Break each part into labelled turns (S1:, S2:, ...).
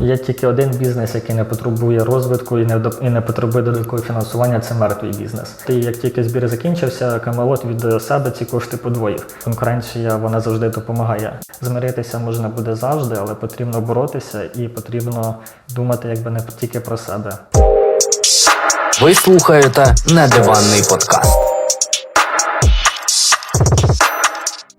S1: Є тільки один бізнес, який не потребує розвитку і не і не потребує додаткового фінансування. Це мертвий бізнес. І як тільки збір закінчився, Камелот від себе ці кошти подвоїв. Конкуренція вона завжди допомагає. Змиритися можна буде завжди, але потрібно боротися і потрібно думати, якби не тільки про себе.
S2: Ви слухаєте недиванний подкаст.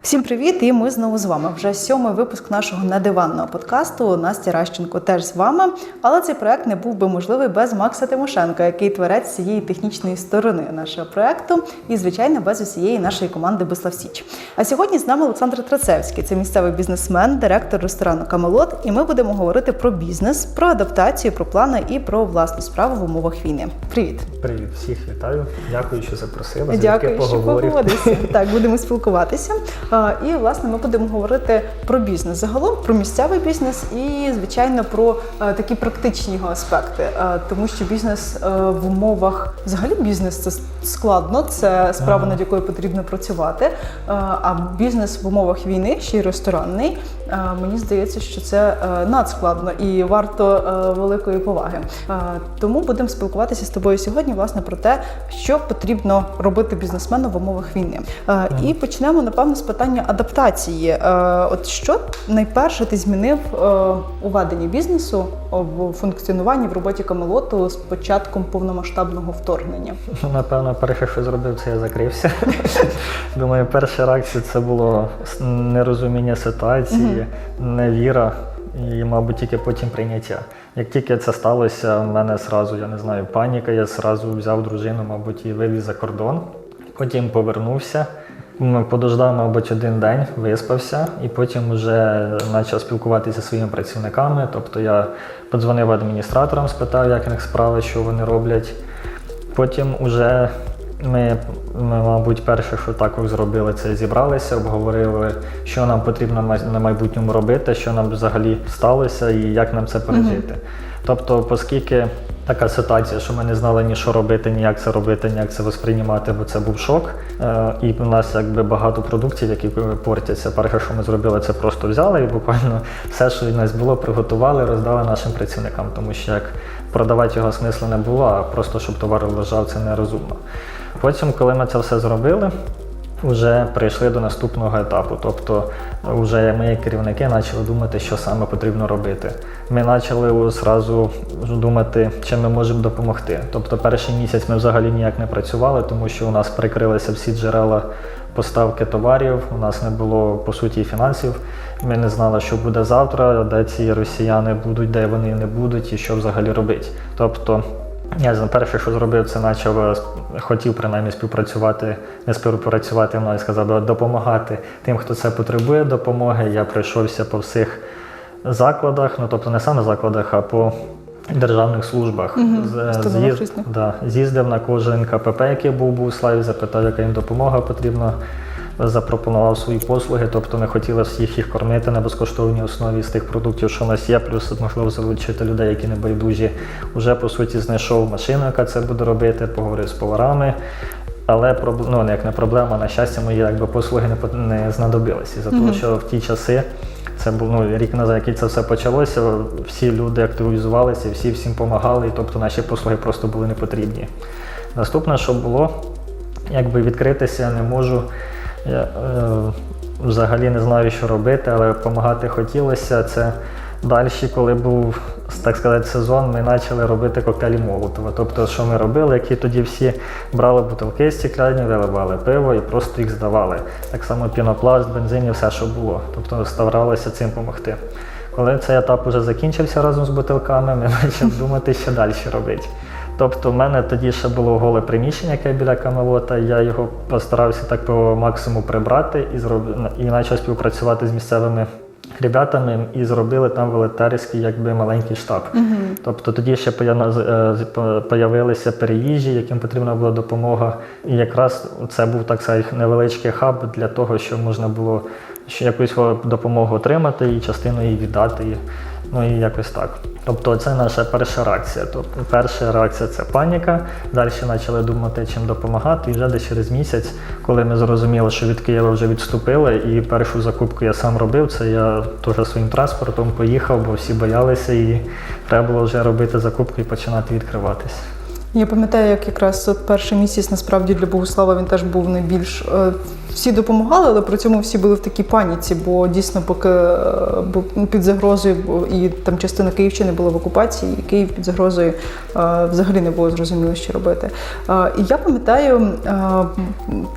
S3: Всім привіт! І ми знову з вами. Вже сьомий випуск нашого недиванного подкасту. Настя Ращенко теж з вами. Але цей проект не був би можливий без Макса Тимошенка, який творець цієї технічної сторони нашого проекту, і звичайно без усієї нашої команди Бислав Січ. А сьогодні з нами Олександр Трацевський. Це місцевий бізнесмен, директор ресторану Камелот. І ми будемо говорити про бізнес, про адаптацію, про плани і про власну справу в умовах війни. Привіт!
S1: Привіт, всіх вітаю. Дякую, що запросили.
S3: Дякую, що погодився. Так, будемо спілкуватися. І власне ми будемо говорити про бізнес загалом, про місцевий бізнес і, звичайно, про е, такі практичні його аспекти. Е, Тому що бізнес е, в умовах взагалі бізнес це складно, це справа, над якою потрібно працювати. А бізнес в умовах війни, ще й ресторанний, мені здається, що це е, надскладно і варто е, великої поваги. Е, Тому будемо спілкуватися з тобою сьогодні, власне, про те, що потрібно робити бізнесмену в умовах війни. Е, І почнемо, напевно, з питання адаптації. Е, От що найперше ти змінив е, у веденні бізнесу в функціонуванні в роботі Камелоту з початком повномасштабного вторгнення?
S1: Ну, Напевно, перше, що зробив, це я закрився. Думаю, перша реакція це було нерозуміння ситуації, невіра і, мабуть, тільки потім прийняття. Як тільки це сталося, в мене зразу, я не знаю, паніка, я зразу взяв дружину, мабуть, і вивіз за кордон. Потім повернувся. Подождав, мабуть, один день, виспався, і потім вже почав спілкуватися зі своїми працівниками. Тобто я подзвонив адміністраторам, спитав, як в них справи, що вони роблять. Потім уже ми, ми, мабуть, перше, що також зробили, це зібралися, обговорили, що нам потрібно на майбутньому робити, що нам взагалі сталося і як нам це пережити. Тобто, оскільки така ситуація, що ми не знали ні що робити, ні як це робити, ні як це восприймати, бо це був шок. Е, і в нас якби багато продуктів, які портяться. Перше, що ми зробили, це просто взяли і буквально все, що від нас було, приготували, роздали нашим працівникам, тому що як продавати його смислу не було, а просто щоб товар лежав, це нерозумно. Потім, коли ми це все зробили, вже прийшли до наступного етапу. Тобто, вже ми, керівники, почали думати, що саме потрібно робити. Ми почали зразу думати, чим ми можемо допомогти. Тобто, перший місяць ми взагалі ніяк не працювали, тому що у нас прикрилися всі джерела поставки товарів, у нас не було по суті фінансів. Ми не знали, що буде завтра, де ці росіяни будуть, де вони не будуть і що взагалі робити. Тобто, я знаю, перше, що зробив, це почав е, хотів принаймні співпрацювати, не співпрацювати мною, сказав, «А допомагати тим, хто це потребує допомоги. Я пройшовся по всіх закладах, ну тобто не саме закладах, а по державних службах. З-
S3: Установах
S1: з'їзд- да, з'їздив на кожен КПП, який був у Богуславі, запитав, яка їм допомога потрібна. Запропонував свої послуги, тобто ми хотіли всіх їх кормити на безкоштовній основі з тих продуктів, що у нас є, плюс можливо залучити людей, які не байдужі. Уже по суті знайшов машину, яка це буде робити, поговорив з поварами. Але ну, як не проблема, на щастя, мої якби послуги не, не знадобилися. За того, що в ті часи, це був ну, рік назад, який це все почалося, всі люди активізувалися, всі всім допомагали, і тобто наші послуги просто були не потрібні. Наступне, що було, якби відкритися не можу. Я е, взагалі не знаю, що робити, але допомагати хотілося. Це далі, коли був, так сказати, сезон, ми почали робити коктейлі Молотова. Тобто, що ми робили, які тоді всі брали бутилки стекляні, виливали пиво і просто їх здавали. Так само пінопласт, бензин і все, що було. Тобто старалися цим допомогти. Коли цей етап вже закінчився разом з бутилками, ми почали думати, що далі робити. Тобто, в мене тоді ще було голе приміщення, яке біля камелота. Я його постарався так по максимуму прибрати і зроб... і почав співпрацювати з місцевими ребятами і зробили там волонтерський якби маленький штаб. Тобто тоді ще е, появилися переїжджі, яким потрібна була допомога. І якраз це був так сказати невеличкий хаб для того, щоб можна було якусь допомогу отримати і частину її віддати. Ну і якось так. Тобто це наша перша реакція. Тобто перша реакція це паніка. Далі почали думати, чим допомагати. І вже десь через місяць, коли ми зрозуміли, що від Києва вже відступили, і першу закупку я сам робив, це я теж своїм транспортом поїхав, бо всі боялися, і треба було вже робити закупку і починати відкриватись.
S3: Я пам'ятаю, як якраз перший місяць насправді для Богослава він теж був найбільш. Всі допомагали, але при цьому всі були в такій паніці, бо дійсно, поки е, під загрозою, і там частина Київщини була в окупації, і Київ під загрозою е, взагалі не було зрозуміло, що робити. Е, І я пам'ятаю,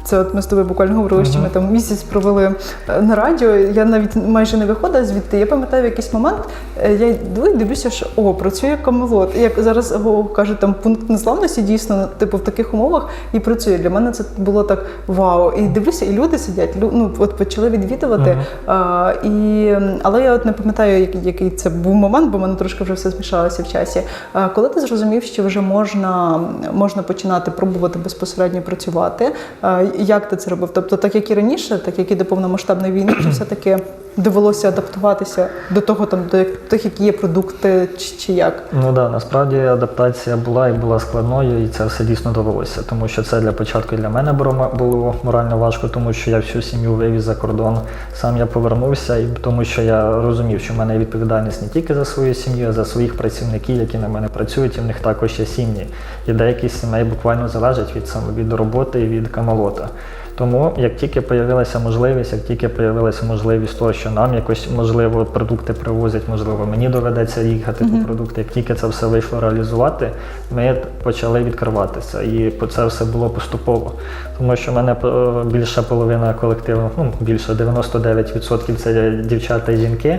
S3: це от ми з тобою буквально говорили, що ми там місяць провели на радіо. Я навіть майже не виходила звідти. Я пам'ятаю в якийсь момент, я йду і дивлюся, що о, працює камелот. Як зараз о, кажуть, там пункт незламності дійсно, типу, в таких умовах і працює. Для мене це було так вау. І дивлюся, і люди сидять, лю- ну от почали відвідувати. А, і, але я от не пам'ятаю, який, який це був момент, бо в мене трошки вже все змішалося в часі. А, коли ти зрозумів, що вже можна, можна починати пробувати безпосередньо працювати, а, як ти це робив? Тобто, так як і раніше, так як і до повномасштабної війни, чи все-таки довелося адаптуватися до того, там до тих, які є продукти, чи, як?
S1: Ну так, да, насправді адаптація була і була складною, і це все дійсно довелося. Тому що це для початку для мене було морально важко, тому що я всю сім'ю вивіз за кордон. Сам я повернувся, і тому що я розумів, що в мене відповідальність не тільки за свою сім'ю, а за своїх працівників, які на мене працюють, і в них також є сім'ї. І деякі сімей буквально залежать від від роботи і від камалота. Тому як тільки з'явилася можливість, як тільки з'явилася можливість того, що нам якось можливо продукти привозять, можливо, мені доведеться їхати по продукти. Як тільки це все вийшло реалізувати, ми почали відкриватися. І це все було поступово. Тому що в мене е, більша половина колективу, ну більше 99% це дівчата і жінки.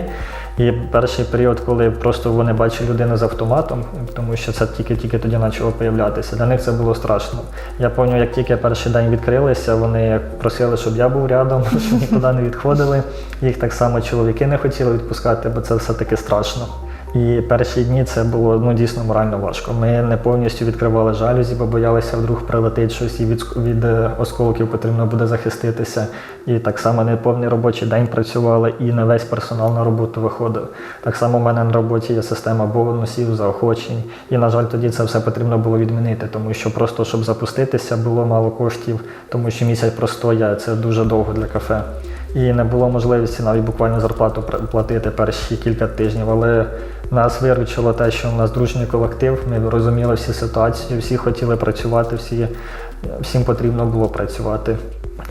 S1: І перший період, коли просто вони бачать людину з автоматом, тому що це тільки-тільки тоді почало появлятися. Для них це було страшно. Я пам'ятаю, як тільки перший день відкрилися, вони просили, щоб я був рядом, щоб нікуди не відходили. Їх так само чоловіки не хотіли відпускати, бо це все-таки страшно. І перші дні це було ну дійсно морально важко. Ми не повністю відкривали жалюзі, бо боялися, вдруг прилетить щось і від, від е, осколків потрібно буде захиститися. І так само не повний робочий день працювали, і не весь персонал на роботу виходив. Так само в мене на роботі є система бонусів, заохочень. І, на жаль, тоді це все потрібно було відмінити, тому що просто щоб запуститися, було мало коштів, тому що місяць простоя це дуже довго для кафе. І не було можливості навіть буквально зарплату платити перші кілька тижнів. Але нас виручило те, що у нас дружній колектив. Ми розуміли всі ситуації, всі хотіли працювати, всі, всім потрібно було працювати.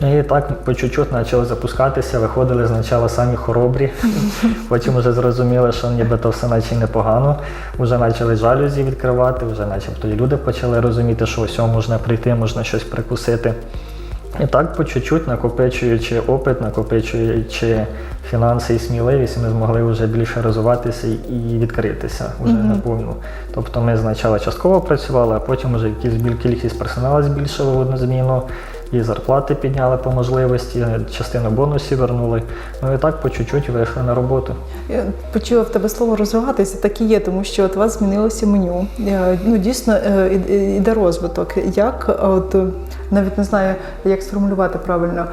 S1: І так по чуть-чуть почали запускатися, виходили спочатку самі хоробрі, потім вже зрозуміли, що нібито все наче непогано. Вже почали жалюзі відкривати, вже начебто і люди почали розуміти, що ось можна прийти, можна щось прикусити. І так по чуть-чуть, накопичуючи опит, накопичуючи фінанси і сміливість, ми змогли вже більше розвиватися і відкритися вже наповну. Тобто ми спочатку частково працювали, а потім вже якісь кількість персоналу збільшили в одну зміну, і зарплати підняли по можливості, частину бонусів вернули. Ну і так по чуть-чуть вийшли на роботу.
S3: Я почула в тебе слово розвиватися, так і є, тому що от у вас змінилося меню. Е, Ну дійсно е, іде розвиток. Як от навіть не знаю, як сформулювати правильно.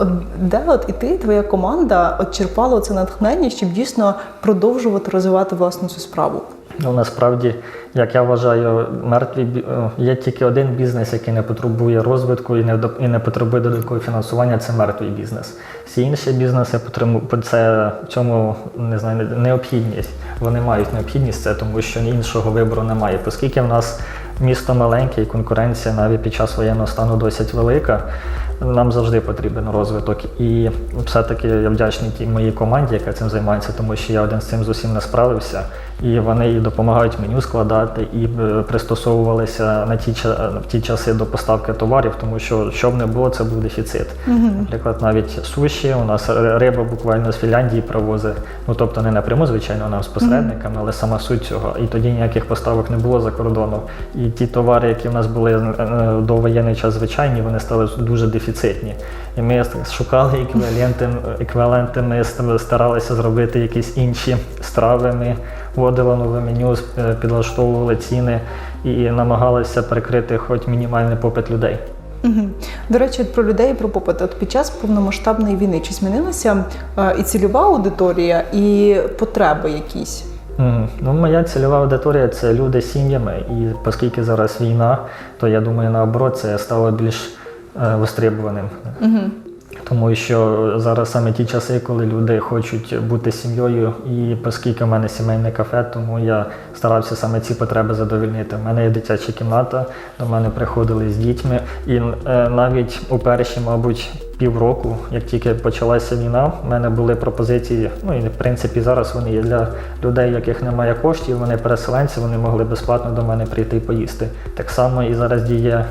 S3: От де от і ти, твоя команда от черпала це натхнення, щоб дійсно продовжувати розвивати власну цю справу.
S1: Ну, насправді, як я вважаю, мертві е, є тільки один бізнес, який не потребує розвитку і не і не потребує додаткового фінансування. Це мертвий бізнес. Всі інші бізнеси потребу- це в цьому не знаю необхідність. Вони мають необхідність це, тому що іншого вибору немає. Оскільки в нас місто маленьке і конкуренція навіть під час воєнного стану досить велика. Нам завжди потрібен розвиток. І все-таки я вдячний тій моїй команді, яка цим займається, тому що я один з цим з усім не справився. І вони і допомагають меню складати, і е, пристосовувалися на ті, в ті часи до поставки товарів, тому що що б не було, це був дефіцит. Наприклад, навіть суші, у нас риба буквально з Фінляндії привозить. Ну тобто не напряму, звичайно, нам з посередниками, але сама суть цього. І тоді ніяких поставок не було за кордоном. І ті товари, які в нас були е, до воєнний час звичайні, вони стали дуже дефіцитні. І ми шукали еквіваленти, еквіваленти ми ст- старалися зробити якісь інші страви. Ми вводили нове меню, е, підлаштовували ціни і намагалися перекрити хоч мінімальний попит людей.
S3: Мгм. До речі, про людей про попит. От під час повномасштабної війни чи змінилася е, і цільова аудиторія, і потреби якісь?
S1: Ну, моя цільова аудиторія це люди з сім'ями. І оскільки зараз війна, то я думаю, наоборот, це стало більш е, востребованим.
S3: Угу.
S1: Тому що зараз саме ті часи, коли люди хочуть бути сім'єю, і оскільки в мене сімейне кафе, тому я старався саме ці потреби задовольнити. У мене є дитяча кімната, до мене приходили з дітьми, і е, навіть у перші, мабуть, півроку, як тільки почалася війна, в мене були пропозиції. Ну і в принципі зараз вони є для людей, яких немає коштів, вони переселенці, вони могли безплатно до мене прийти і поїсти. Так само і зараз діє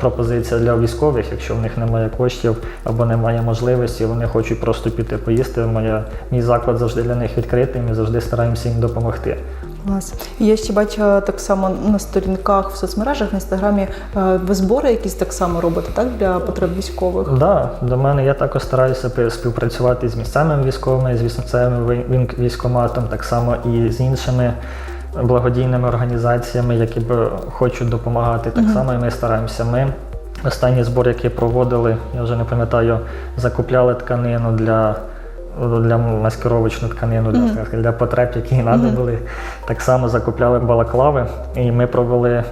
S1: пропозиція для військових, якщо в них немає коштів або немає можливості, вони хочуть просто піти поїсти. Моя мій заклад завжди для них відкритий. Ми завжди стараємося їм допомогти.
S3: Клас. Я ще бачила так само на сторінках в соцмережах в інстаграмі. е, Ви збори якісь так само робите, так для потреб військових?
S1: Да, до мене я також стараюся співпрацювати з місцевими військовими, з місцевим військоматом, так само і з іншими благодійними організаціями, які б хочуть допомагати. Так само і ми стараємося. Ми останній збор, який проводили, я вже не пам'ятаю, закупляли тканину для. Для маскировочну тканину для, для потреб, які треба були. Так само закупляли балаклави, і ми провели е,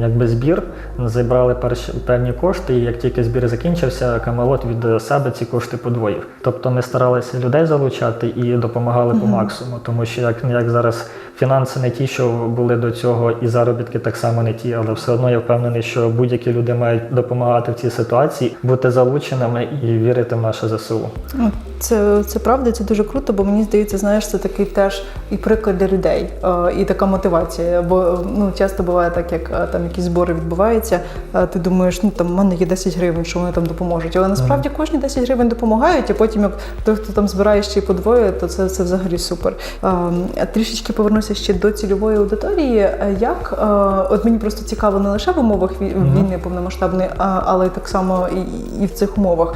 S1: якби збір, зібрали перші певні кошти, і як тільки збір закінчився, Камелот від себе ці кошти подвоїв. Тобто ми старалися людей залучати і допомагали по максимуму, тому що як, як зараз фінанси не ті, що були до цього, і заробітки так само не ті, але все одно я впевнений, що будь-які люди мають допомагати в цій ситуації, бути залученими і вірити в наше ЗСУ.
S3: Це, це правда, це дуже круто, бо мені здається, знаєш, це такий теж і приклад для людей, е, і така мотивація. Бо е, ну, часто буває так, як е, там якісь збори відбуваються, ти думаєш, ну там в мене є 10 гривень, що вони там допоможуть. Але насправді кожні 10 гривень допомагають, а потім, як той, хто там збирає ще й подвоє, то це, це взагалі супер. Трішечки повернуся ще до цільової аудиторії. Як от мені просто цікаво не лише в умовах війни повномасштабної, але й так само і, і в цих умовах.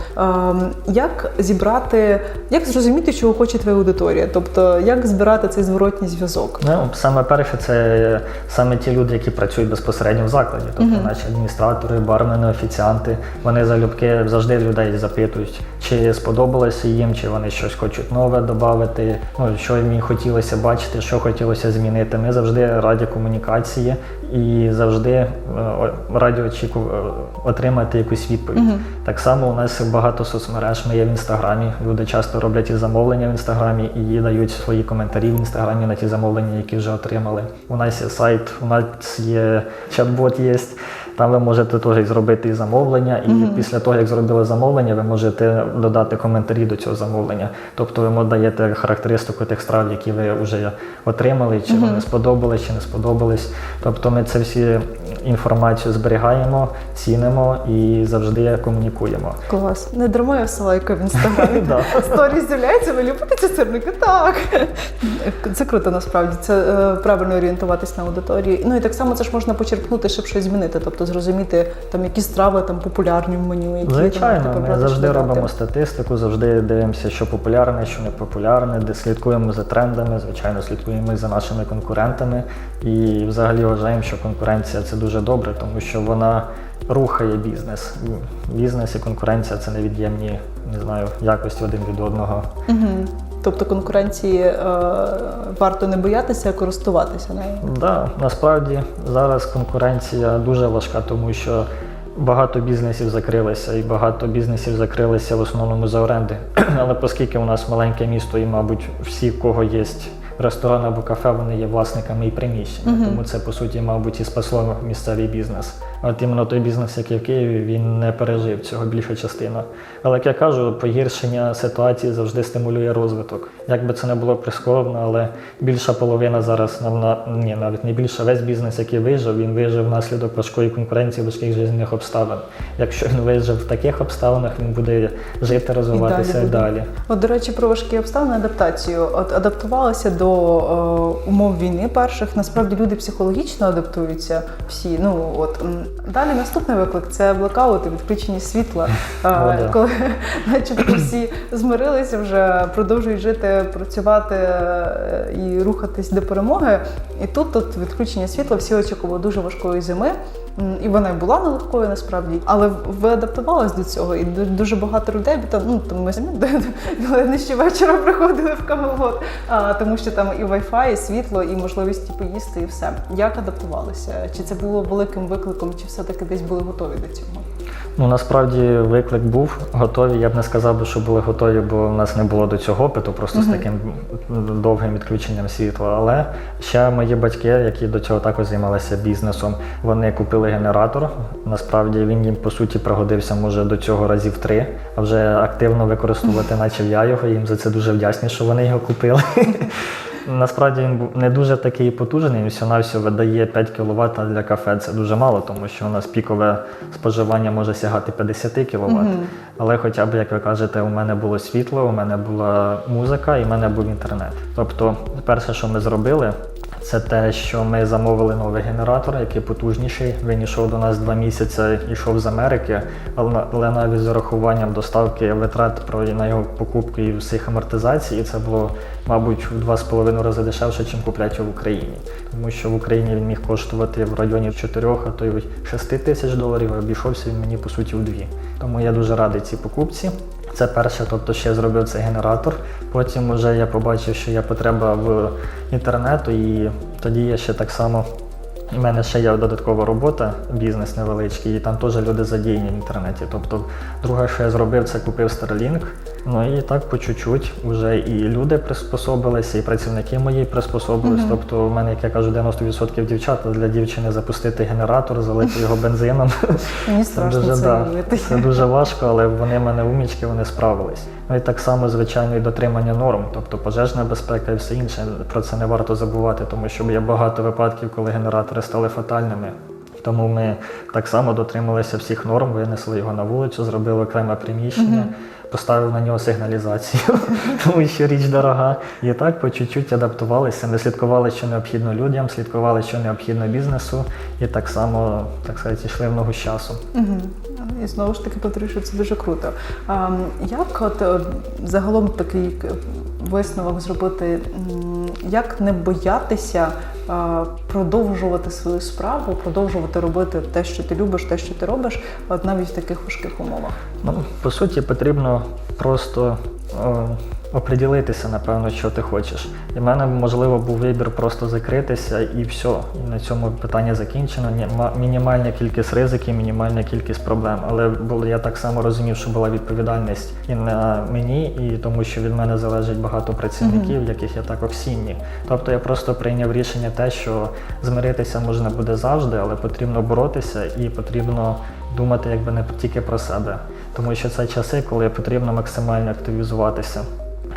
S3: Як зібрати, як зрозуміти, чого хоче твоя аудиторія? Тобто, як збирати цей зворотній зв'язок?
S1: Ну, саме перше, це саме ті люди, які працюють безпосередньо в закладі, тобто наші адміністратори, бармени, офіціанти. Вони залюбки завжди людей запитують, чи сподобалося їм, чи вони щось хочуть нове додати, ну що їм хотілося бачити, що хотілося змінити. Ми завжди раді комунікації і завжди е, раді очіку е, отримати якусь відповідь. Так само у нас багато соцмереж. Ми є в інстаграмі. Люди часто роблять і замовлення в інстаграмі і дають свої коментарі в інстаграмі на ті замовлення, які вже отримали. У нас є сайт, у нас є чат-бот є. Там ви можете теж зробити і замовлення, і після того, як зробили замовлення, ви можете додати коментарі до цього замовлення. Тобто ви модаєте характеристику тих страв, які ви вже отримали, чи вони сподобались, чи не сподобались. Тобто ми це всі інформацію зберігаємо, цінимо і завжди комунікуємо.
S3: Клас. Не дарма я все лайкаю в інстаграмі.
S1: Да.
S3: Сторіс з'являється, ви любите ці сирники? Так. Це круто насправді. Це е, правильно орієнтуватись на аудиторії. Ну і так само це ж можна почерпнути, щоб щось змінити. Тобто зрозуміти, там які страви там популярні в меню, які
S1: Звичайно,
S3: там,
S1: ми завжди робимо статистику, завжди дивимося, що популярне, що не популярне, де слідкуємо за трендами, звичайно, слідкуємо і за нашими конкурентами. І взагалі вважаємо, що конкуренція це дуже добре, тому що вона рухає бізнес. Бізнес і конкуренція це невід'ємні, не знаю, якості один від одного.
S3: Мгм. Тобто конкуренції е, варто не боятися, а користуватися нею.
S1: Да, насправді зараз конкуренція дуже важка, тому що багато бізнесів закрилися, і багато бізнесів закрилися в основному за оренди. Але оскільки у нас маленьке місто, і, мабуть, всі, в кого є ресторан або кафе, вони є власниками і приміщення. Тому це по суті, мабуть, і спасло місцевий бізнес. От іменно той бізнес, який в Києві, він не пережив цього більша частина. Але як я кажу, погіршення ситуації завжди стимулює розвиток. Як би це не було прискорбно, але більша половина зараз на ні, навіть не більше весь бізнес, який вижив, він вижив внаслідок важкої конкуренції, важких життєвих обставин. Якщо він вижив в таких обставинах, він буде жити, розвиватися і
S3: буде.
S1: далі.
S3: От, до речі, про важкі обставини адаптацію. От адаптувалися до е, умов війни перших. Насправді люди психологічно адаптуються всі. Ну от далі наступний виклик це блекаути, відключення світла.
S1: О, да.
S3: Коли начебто всі змирилися вже, продовжують жити, працювати е, і рухатись до перемоги. І тут, тут відключення світла, всі очікували дуже важкої зими. І вона й була нелегкою насправді, але ви адаптувались до цього, і дуже багато людей, бо там ну там ми самі ще вечора приходили в Камелот, а, тому що там і Wi-Fi, і світло, і можливість поїсти, і все. Як адаптувалися? Чи це було великим викликом, чи все-таки десь були готові до цього?
S1: Ну насправді виклик був готові. Я б не сказав би, що були готові, бо в нас не було до цього опиту, просто з таким довгим відключенням світла. Але ще мої батьки, які до цього також займалися бізнесом, вони купили генератор. Насправді він їм по суті пригодився може до цього разів три, а вже активно використовувати начав я його. Їм за це дуже вдячний, що вони його купили. Насправді він був не дуже такий потужний, він всього навсього видає 5 кВт, для кафе це дуже мало, тому що у нас пікове споживання може сягати 50 кВт. Але хоча б, як ви кажете, у мене було світло, у мене була музика і в мене був інтернет. Тобто, перше, що ми зробили, це те, що ми замовили новий генератор, який потужніший. Він йшов до нас два місяці, йшов з Америки, але навіть з урахуванням доставки витрат на його покупку і всіх амортизацій, це було, мабуть, в два з половиною рази дешевше, ніж купляти в Україні. Тому що в Україні він міг коштувати в районі 4, а то й 6 тисяч доларів, а обійшовся він мені по суті в дві. Тому я дуже радий цій покупці. Це перше, тобто ще я зробив цей генератор. Потім вже я побачив, що є потреба в інтернету, і тоді я ще так само. У мене ще є додаткова робота, бізнес невеличкий, і там теж люди задіяні в інтернеті. Тобто, друге, що я зробив, це купив Starlink. Ну і так по чуть-чуть вже і люди приспособилися, і працівники мої приспособились. Тобто, у мене, як я кажу, 90% дівчат, а для дівчини запустити генератор, залити його бензином.
S3: Мені
S1: Це
S3: страшно
S1: дуже,
S3: це
S1: да,
S3: уявити.
S1: це дуже важко, але вони в мене умічки, вони справились. Ну і так само, звичайно, і дотримання норм, тобто пожежна безпека і все інше. Про це не варто забувати, тому що є багато випадків, коли генератори стали фатальними. Тому ми так само дотрималися всіх норм, винесли його на вулицю, зробили окреме приміщення, поставив на нього сигналізацію, тому що річ дорога. І так по чуть-чуть адаптувалися. Ми слідкували, що необхідно людям, слідкували, що необхідно бізнесу, і так само, так сказати, йшли в ногу з часом.
S3: Мгм. І знову ж таки повторюю, що це дуже круто. А, як от е, загалом такий висновок зробити, як не боятися продовжувати свою справу, продовжувати робити те, що ти любиш, те, що ти робиш, навіть в таких важких умовах?
S1: Ну, по суті, потрібно просто о, оприділитися, напевно, що ти хочеш. І в мене, можливо, був вибір просто закритися і все. І на цьому питання закінчено. Ні, Мінімальна кількість ризиків, мінімальна кількість проблем. Але я так само розумів, що була відповідальність і на мені, і тому, що від мене залежить багато працівників, яких я також сім'ї. Тобто я просто прийняв рішення те, що змиритися можна буде завжди, але потрібно боротися і потрібно думати якби не тільки про себе. Тому що це часи, коли потрібно максимально активізуватися.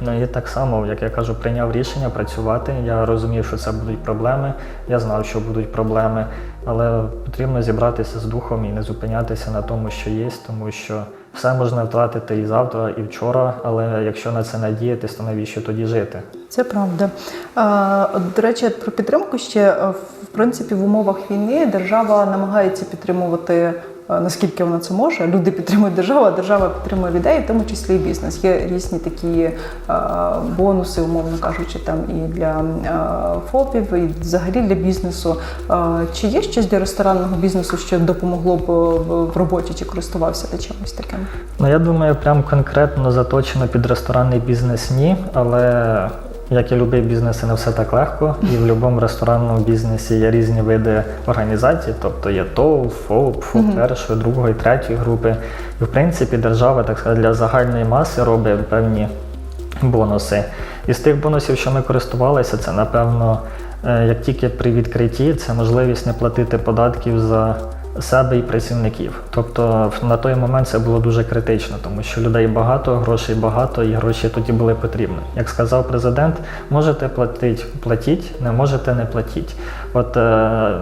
S1: Ну і так само, як я кажу, прийняв рішення працювати. Я розумів, що це будуть проблеми. Я знав, що будуть проблеми, але потрібно зібратися з духом і не зупинятися на тому, що є, тому що все можна втратити і завтра, і вчора. Але якщо на це надіятись, то навіщо тоді жити?
S3: Це правда. До речі, про підтримку ще е, в принципі в умовах війни держава намагається підтримувати. Е, Наскільки вона це може, люди підтримують державу, а держава підтримує людей, в тому числі і бізнес. Є різні такі е, бонуси, умовно кажучи, там і для е, ФОПів, і взагалі для бізнесу. Чи є щось для ресторанного бізнесу, що допомогло б в роботі, чи користувався ти чимось таким?
S1: Ну, я думаю, прям конкретно заточено під ресторанний бізнес ні, але як і будь-який бізнес, не все так легко. І в будь-якому ресторанному бізнесі є різні види організацій, тобто є ТОВ, ФОП, ФОП першої, другої, третьої групи. І в принципі держава, так сказати, для загальної маси робить певні бонуси. Із тих бонусів, що ми користувалися, це напевно, е, як тільки при відкритті, це можливість не платити податків за себе і працівників. Тобто на той момент це було дуже критично, тому що людей багато, грошей багато, і гроші тоді були потрібні. Як сказав президент, можете платити, платіть, не можете не платіть. От е,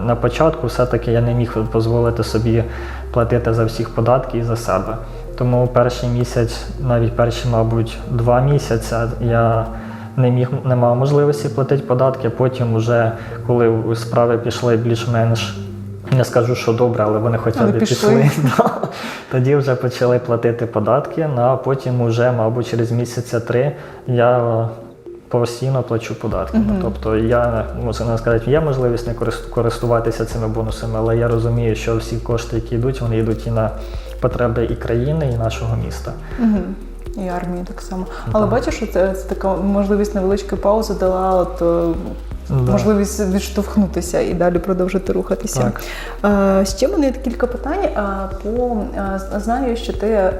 S1: на початку все-таки я не міг дозволити собі платити за всіх податки і за себе. Тому перший місяць, навіть перші, мабуть, два місяці я не міг не мав можливості платити податки. Потім, уже коли справи пішли більш-менш, не скажу, що добре, але вони хоча б
S3: пішли.
S1: Тоді вже почали платити податки. Ну а потім, уже, мабуть, через місяця три я постійно плачу податки. Тобто я можна сказати, є можливість не користуватися цими бонусами, але я розумію, що всі кошти, які йдуть, вони йдуть і на потреби і країни, і нашого міста.
S3: Угу. І армії так само. Але бачиш, що це, це така можливість невеличкої паузи дала от, е,
S1: Да.
S3: можливість відштовхнутися і далі продовжити рухатися.
S1: Так.
S3: Ще мене є кілька питань. По знаю, що ти е,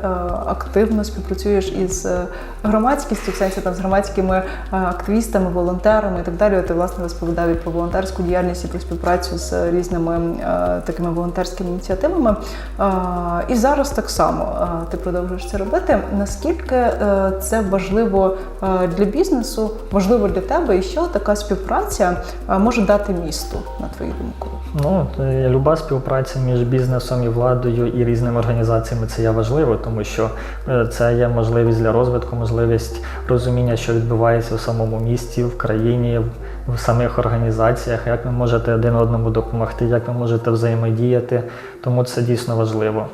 S3: активно співпрацюєш із е, громадськістю, в сенсі там з громадськими е, активістами, волонтерами і так далі. Ти власне розповідав і про волонтерську діяльність і про співпрацю з різними такими волонтерськими ініціативами. І зараз так само ти продовжуєш це робити. Наскільки це важливо для бізнесу, важливо для тебе, і що така співпраця е, може дати місту, на твою думку?
S1: Ну, е, люба співпраця між бізнесом і владою і різними організаціями це є важливо, тому що е, це є можливість для розвитку, можливість розуміння, що відбувається в самому місті, в країні, в самих організаціях, як ви можете один одному допомогти, як ви можете взаємодіяти. Тому це дійсно важливо.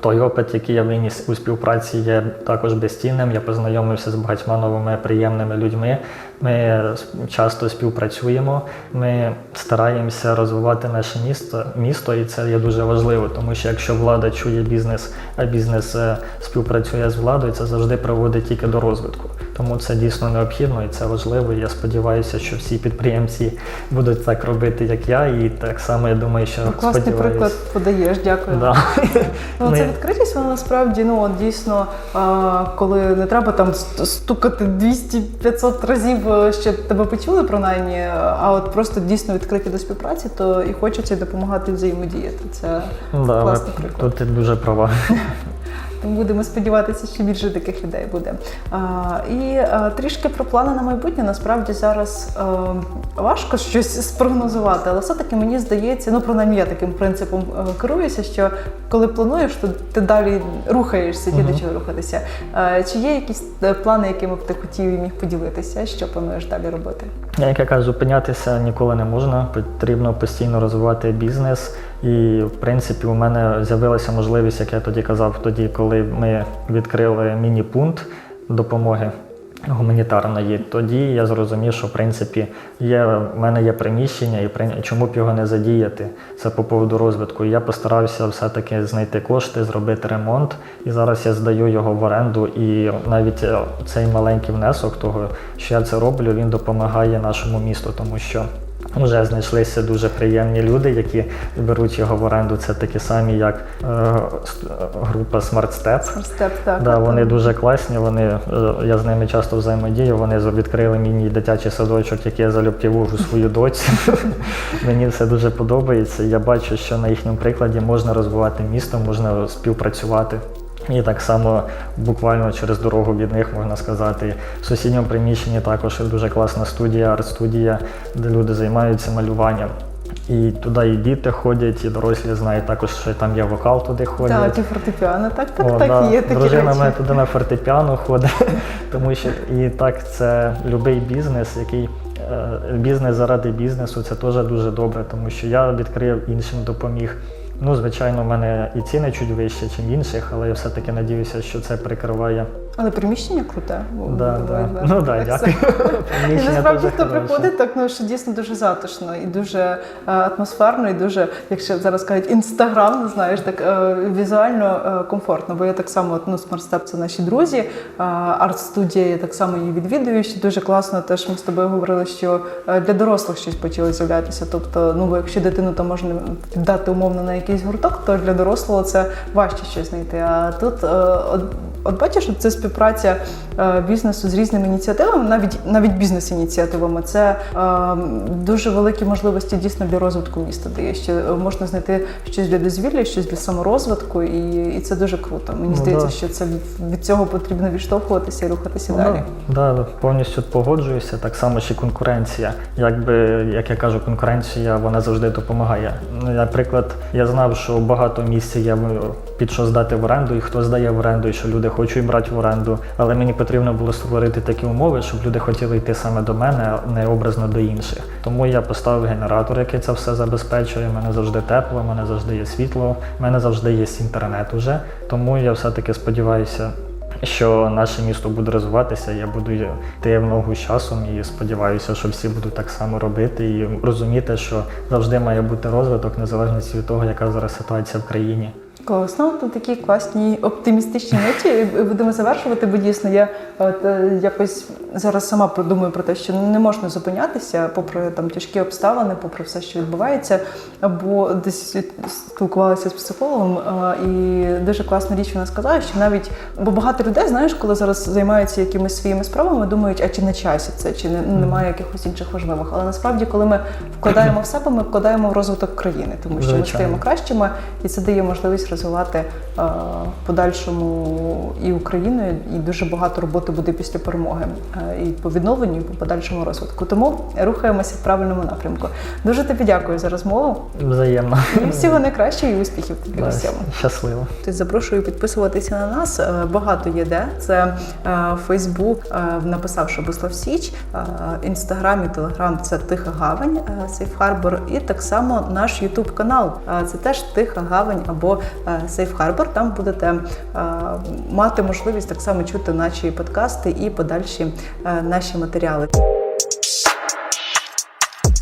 S1: Той опит, який я виніс у співпраці, є також безцінним. Я познайомився з багатьма новими приємними людьми. Ми часто співпрацюємо. Ми стараємося розвивати наше місто, місто, і це є дуже важливо, тому що якщо влада чує бізнес, а бізнес е, співпрацює з владою, це завжди приводить тільки до розвитку. Тому це дійсно необхідно і це важливо. Я сподіваюся, що всі підприємці будуть так робити, як я, і так само я думаю, що
S3: Ну, Класний
S1: сподіваюсь.
S3: приклад подаєш, дякую.
S1: Да.
S3: Ну,
S1: Ми-
S3: це відкритість, вона насправді ну от дійсно, коли не треба там стукати 200-500 разів, щоб тебе почули принаймні, а от просто дійсно відкриті до співпраці, то і хочеться допомагати взаємодіяти. Це
S1: Да,
S3: класний приклад.
S1: тут ти дуже права.
S3: Тому будемо сподіватися, що більше таких людей буде. І трішки про плани на майбутнє. Насправді зараз важко щось спрогнозувати, але все-таки мені здається, ну принаймні я таким принципом е, керуюся, що коли плануєш, то ти далі рухаєшся, ті до чого рухатися. Чи є якісь е, плани, якими б ти хотів і міг поділитися? Що плануєш далі робити?
S1: Як я кажу, зупинятися ніколи не можна. Потрібно постійно розвивати бізнес. І в принципі у мене з'явилася можливість, як я тоді казав, тоді, коли ми відкрили міні-пункт допомоги гуманітарної, тоді я зрозумів, що в принципі є, в мене є приміщення, і при- чому б його не задіяти. Це по поводу розвитку. Я постарався все-таки знайти кошти, зробити ремонт. І зараз я здаю його в оренду. І навіть е, цей маленький внесок того, що я це роблю, він допомагає нашому місту, тому що. Вже знайшлися дуже приємні люди, які беруть його в оренду. Це такі самі, як е, група Smart Step.
S3: Степ, так.
S1: Да, вони
S3: то-
S1: дуже класні. Вони е, я з ними часто взаємодію. Вони відкрили мені дитячий садочок, який я залюбки вожу свою доцю. Мені це дуже подобається. Я бачу, що на їхньому прикладі можна розвивати місто, можна співпрацювати. І так само буквально через дорогу від них можна сказати. В сусідньому приміщенні також дуже класна студія, арт-студія, де люди займаються малюванням. І туди і діти ходять, і дорослі знають також, що там є вокал, туди ходять.
S3: Так, і фортепіано, так, так,
S1: О,
S3: так,
S1: да.
S3: є такі
S1: Дружина
S3: речі.
S1: мене туди на фортепіано ходить, тому що і так це будь-який бізнес, який е, бізнес заради бізнесу, це теж дуже добре, тому що я відкрив іншим допоміг. Ну, звичайно, в мене і ціни чуть вище, ніж інших, але я все-таки надіюся, що це прикриває.
S3: Але приміщення круте.
S1: Да, да. Ну да,
S3: Так,
S1: дякую.
S3: І насправді, хто приходить, так ну що дійсно дуже затишно і дуже е, атмосферно, і дуже, якщо зараз кажуть, інстаграмно, знаєш, так е, візуально е, комфортно. Бо я так само, ну, SmartStep – це наші друзі, е, арт-студія, я так само її відвідую. Ще дуже класно. Теж ми з тобою говорили, що для дорослих щось почало з'являтися. Тобто, ну бо якщо дитину там можна віддати умовно на якийсь гурток, то для дорослого це важче щось знайти. А тут е, от, от бачиш, це співпраця е, бізнесу з різними ініціативами, навіть навіть бізнес-ініціативами. Це е, дуже великі можливості дійсно для розвитку міста дає. Що е, можна знайти щось для дозвілля, щось для саморозвитку, і, і це дуже круто. Мені
S1: Ну,
S3: здається,
S1: да.
S3: що це від, цього потрібно відштовхуватися і рухатися далі.
S1: Ну, да, повністю погоджуюся. Так само ще конкуренція. Якби, як я кажу, конкуренція вона завжди допомагає. Ну, Наприклад, я знав, що багато місць є під що здати в оренду, і хто здає в оренду, і що люди хочуть брати в оренду. Але мені потрібно було створити такі умови, щоб люди хотіли йти саме до мене, а не образно до інших. Тому я поставив генератор, який це все забезпечує. У мене завжди тепло, у мене завжди є світло, у мене завжди є інтернет уже. Тому я все-таки сподіваюся. що наше місто буде розвиватися. Я буду йти в ногу з часом і сподіваюся, що всі будуть так само робити і розуміти, що завжди має бути розвиток незалежно від того, яка зараз ситуація в країні.
S3: Класно, от на такій класній оптимістичній ноті будемо завершувати, бо дійсно я от, е, якось зараз сама подумаю про те, що не можна зупинятися, попри там тяжкі обставини, попри все, що відбувається. Бо десь спілкувалася з психологом, е, і дуже класна річ вона сказала, що навіть бо багато людей, знаєш, коли зараз займаються якимись своїми справами, думають, а чи на часі це, чи не, немає якихось інших важливих. Але насправді, коли ми вкладаємо в себе, ми вкладаємо в розвиток країни, тому що ми стаємо кращими, і це дає можливість розвивати е, в подальшому і Україну, і дуже багато роботи буде після перемоги е, і по відновленню, і по подальшому розвитку. Тому рухаємося в правильному напрямку. Дуже тобі дякую за розмову.
S1: Взаємно.
S3: І всього найкращого і успіхів тобі
S1: Да,
S3: всьому.
S1: Щасливо.
S3: Тобто Запрошую підписуватися на нас. Е, Багато є де. Це Фейсбук написав Шабуслав Січ, Інстаграм і Телеграм це Тиха Гавань, Сейф Харбор, і так само наш Ютуб канал. Е, Це теж Тиха Гавань або Сейф Харбор. Там будете е, мати можливість так само чути наші подкасти і подальші е, наші матеріали.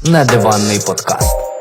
S2: Недиванний подкаст.